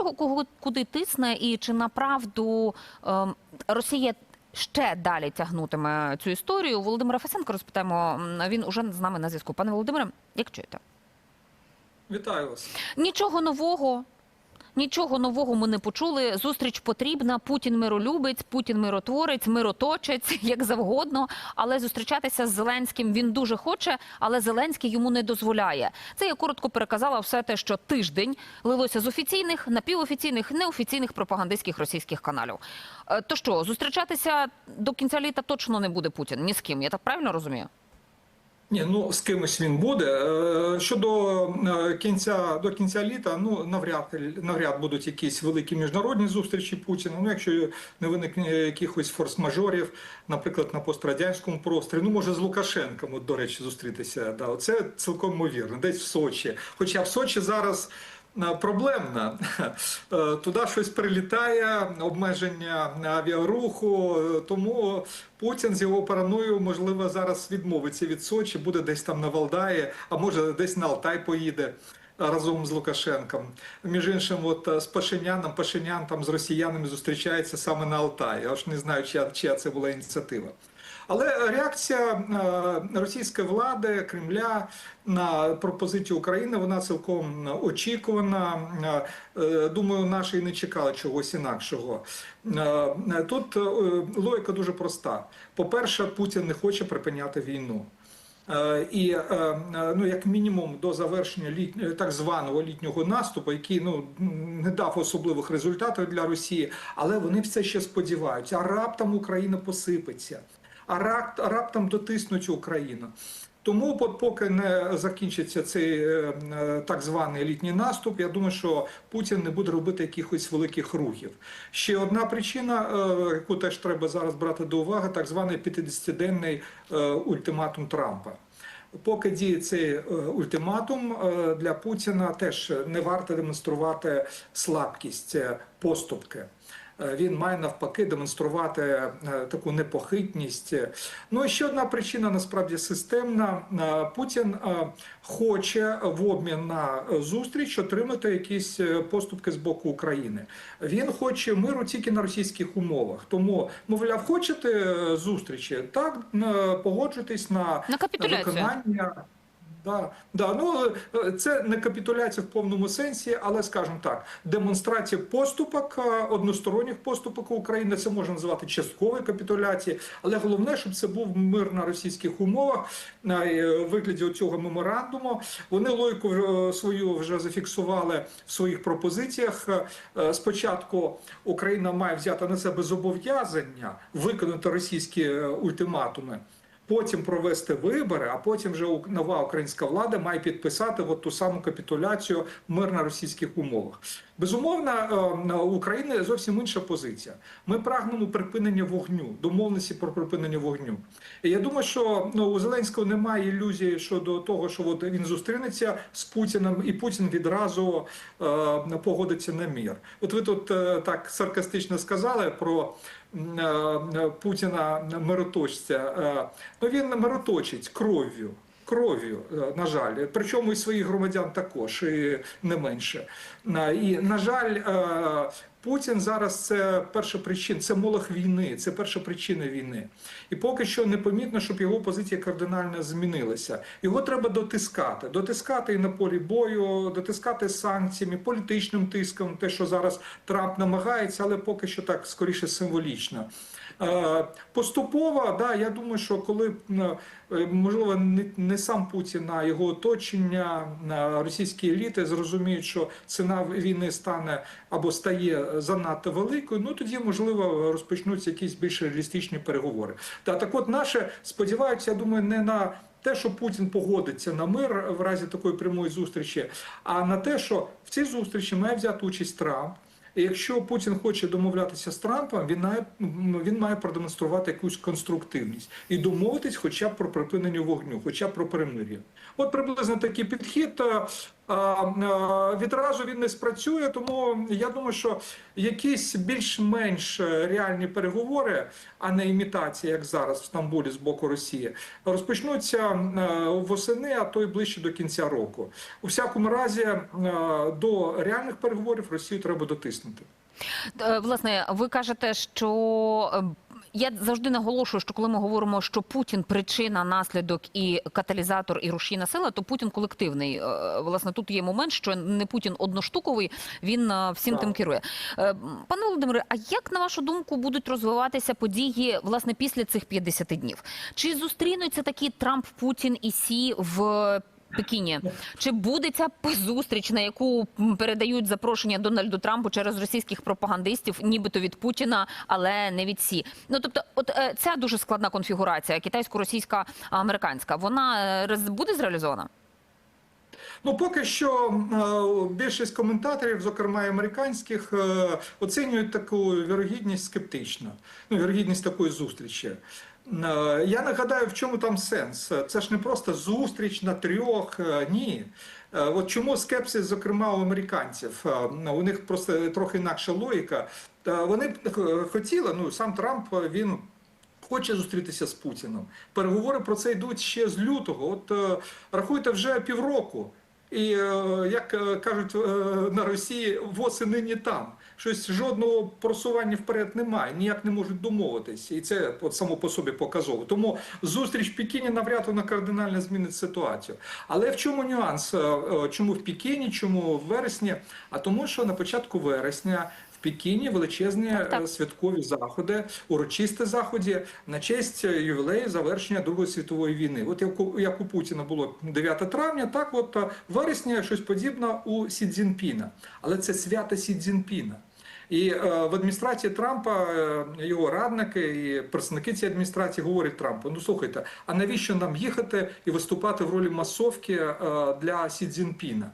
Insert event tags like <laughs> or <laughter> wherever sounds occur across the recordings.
Хто кого куди тисне, і чи направду е, Росія ще далі тягнутиме цю історію? Володимира Фесенка розпитаємо. Він уже з нами на зв'язку. Пане Володимире, як чуєте? Вітаю вас. Нічого нового. Нічого нового ми не почули. Зустріч потрібна. Путін миролюбець, Путін миротворець, мироточець, <laughs> як завгодно. Але зустрічатися з Зеленським він дуже хоче, але Зеленський йому не дозволяє. Це я коротко переказала все те, що тиждень лилося з офіційних, напівофіційних, неофіційних пропагандистських російських каналів. Е, То що, зустрічатися до кінця літа точно не буде Путін ні з ким. Я так правильно розумію? Ні, ну з кимось він буде. Е, Щодо е, кінця до кінця літа, ну навряд навряд будуть якісь великі міжнародні зустрічі Путіна. Ну, якщо не виникне якихось форс-мажорів, наприклад, на пострадянському просторі, ну може з Лукашенком, от, до речі, зустрітися. Да, це цілком ймовірно, десь в Сочі. Хоча в Сочі зараз. Проблемна Е, туди щось прилітає, обмеження авіаруху. е, Тому Путін з його параною можливо зараз відмовиться від Сочі, буде десь там на Валдаї, а може десь на Алтай поїде разом з Лукашенком. Між іншим, от е, з Пашиняном, Пашинян там з росіянами зустрічається саме на Алтаї. Я ж не знаю, чия, чия це була ініціатива. Але реакція е, російської влади Кремля на пропозицію України вона цілком очікувана. Е, Думаю, наші і не чекали чогось інакшого. Тут логіка дуже проста. По-перше, Путін не хоче припиняти війну. Е, І е, е, ну, як мінімум до завершення літнього так званого літнього наступу, який ну не дав особливих результатів для Росії, але вони все ще сподіваються. А раптом Україна посипеться, а рап- раптом дотиснуть Україну. Тому, поки не закінчиться цей так званий літній наступ, я думаю, що Путін не буде робити якихось великих рухів. Ще одна причина, яку теж треба зараз брати до уваги, так званий 50-денний е, ультиматум Трампа. Поки діє цей е, ультиматум е, для Путіна, теж не варто демонструвати слабкість, е, поступки. Е, Він має навпаки демонструвати е, таку непохитність. Ну і ще одна причина насправді системна. Е, Путін хоче в обмін на зустріч отримати якісь поступки з боку України. Він хоче миру тільки на російських умовах. Тому, мовляв, хочете зустрічі? Так погоджуйтесь на, На виконання. Да, да, ну е, це не капітуляція в повному сенсі, але скажімо так, демонстрація поступок, е, односторонніх поступок України. Це можна назвати частковою капітуляцією, але головне, щоб це був мир на російських умовах е, в вигляді цього меморандуму. Вони логіку е, свою вже зафіксували в своїх пропозиціях. Е, Спочатку Україна має взяти на себе зобов'язання виконати російські е, ультиматуми потім провести вибори, а потім вже нова українська влада має підписати от ту саму капітуляцію мир на російських умовах. Безумовно, е, у України зовсім інша позиція. Ми прагнемо припинення вогню, домовленості про припинення вогню. Я думаю, що ну, у Зеленського немає ілюзії щодо того, що от він зустрінеться з Путіним, і Путін відразу е, погодиться на мір. От ви тут е, так саркастично сказали про е, Путіна мироточця. Е, Ну він мироточить кров'ю. Кров'ю, е, на жаль, причому і своїх громадян також, і не менше. І, на жаль, е, Путін зараз це перша причина, це молох війни, це перша причина війни. І поки що не помітно, щоб його позиція кардинально змінилася. Його треба дотискати, дотискати і на полі бою, дотискати санкціями, політичним тиском, те, що зараз Трамп намагається, але поки що так скоріше символічно. Е, Поступово, да, я думаю, що коли е, можливо не сам Путін, а його оточення, російські еліти зрозуміють, що ціна війни стане або стає занадто великою, ну тоді можливо розпочнуться якісь більш реалістичні переговори. Та так, от наше сподіваються, я думаю, не на те, що Путін погодиться на мир в разі такої прямої зустрічі, а на те, що в цій зустрічі має взяти участь Трамп. Якщо Путін хоче домовлятися з Трампом, він має, він має продемонструвати якусь конструктивність і домовитись хоча б про припинення вогню, хоча б про перемир'я. От приблизно такий підхід. Відразу він не спрацює. Тому я думаю, що якісь більш-менш реальні переговори, а не імітація, як зараз в Стамбулі з боку Росії, розпочнуться е, восени, а то й ближче до кінця року. У всякому разі, е, до реальних переговорів Росію треба дотиснути. Е, Власне, ви кажете, що я завжди наголошую, що коли ми говоримо, що Путін причина, наслідок і каталізатор, і рушійна сила, то Путін колективний. Е, Власне, тут є момент, що не Путін одноштуковий, він е, всім тим керує. Е, Пане Володимире, а як на вашу думку будуть розвиватися події власне після цих 50 днів? Чи зустрінуться такі Трамп, Путін і Сі в Пекіні. Чи буде ця зустріч, на яку передають запрошення Дональду Трампу через російських пропагандистів, нібито від Путіна, але не від Сі? Ну тобто, от е, ця дуже складна конфігурація, китайсько-російська американська, вона е, буде зреалізована? Ну, поки що е, більшість коментаторів, зокрема американських, оцінюють таку вірогідність скептично. Ну, вірогідність такої зустрічі. Е, Я нагадаю, в чому там сенс. Це ж не просто зустріч на трьох. е, Ні. Е, От чому скепсис, зокрема, у американців? Е, У них просто трохи інакша логіка. Вони хотіли, ну сам Трамп він. Хоче зустрітися з Путіним. Переговори про це йдуть ще з лютого. От е, рахуйте вже півроку. І е, як е, кажуть е, на Росії, воси нині там. Щось жодного просування вперед немає, ніяк не можуть домовитись, і це от само по собі показово. Тому зустріч в Пекіні навряд вона кардинально змінить ситуацію. Але в чому нюанс? Е, е, Чому в Пекіні, чому в вересні? А тому, що на початку вересня в Пекіні величезні Так. е, святкові заходи, урочисті заходи на честь ювілею завершення Другої світової війни. От як у, Путіна було 9 травня, так от в вересні щось подібне у Сі Цзіньпіна. Але це свято Сі Цзіньпіна. І е, в адміністрації Трампа е, його радники і представники цієї адміністрації говорять Трампу: ну слухайте, а навіщо нам їхати і виступати в ролі масовки е, для Сі Цзіньпіна?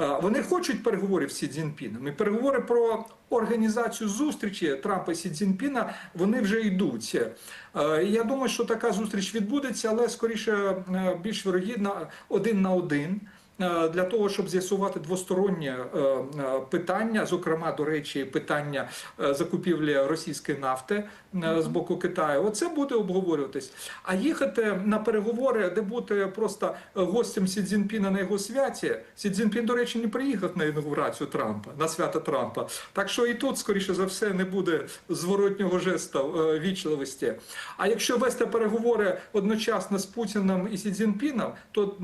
Е, Вони хочуть переговорів з Сі Цзіньпіном. І переговори про організацію зустрічі Трампа і Сі Цзіньпіна вони вже йдуть. Я думаю, що така зустріч відбудеться, але скоріше більш вирогідно один на один. Е, Для того щоб з'ясувати двостороннє е, е, питання, зокрема до речі, питання закупівлі російської нафти з боку Китаю, оце буде обговорюватись. А їхати на переговори, де бути просто гостем Сі Цзіньпіна на його святі. Сі Цзіньпін, до речі, не приїхав на інаугурацію Трампа, на свято Трампа. Так що і тут, скоріше за все, не буде зворотнього жесту вічливості. А якщо вести переговори одночасно з Путіним і Сі Цзіньпіном, то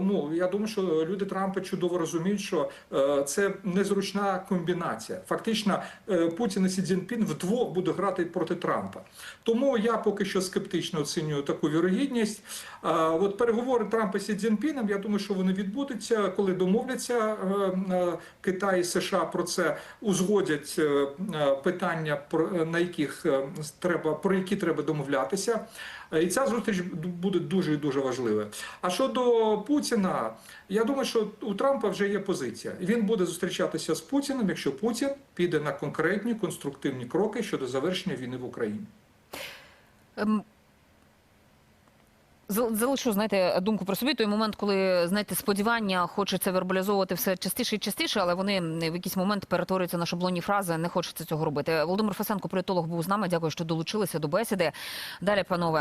ну я думаю, що люди Трампа чудово розуміють, що е, це незручна комбінація. Фактично, е, Путін і Сі Цзіньпін вдвох будуть грати проти Трампа. Тому я поки що скептично оцінюю таку вірогідність. От переговори Трампа Сі Цзіньпіном, я думаю, що вони відбудуться, коли домовляться е, Китай і США про це, узгодять питання, на яких треба про які треба домовлятися. І ця зустріч буде дуже і дуже важлива. А щодо Путіна, я думаю, що у Трампа вже є позиція. Він буде зустрічатися з Путіним, якщо Путін піде на конкретні конструктивні кроки щодо завершення війни в Україні. Ем, Залишу, знаєте, думку про собі. Той момент, коли знаєте, сподівання хочеться вербалізовувати все частіше і частіше, але вони в якийсь момент перетворюються на шаблонні фрази. Не хочеться цього робити. Володимир Фасенко, політолог, був з нами. Дякую, що долучилися до бесіди. Далі, панове.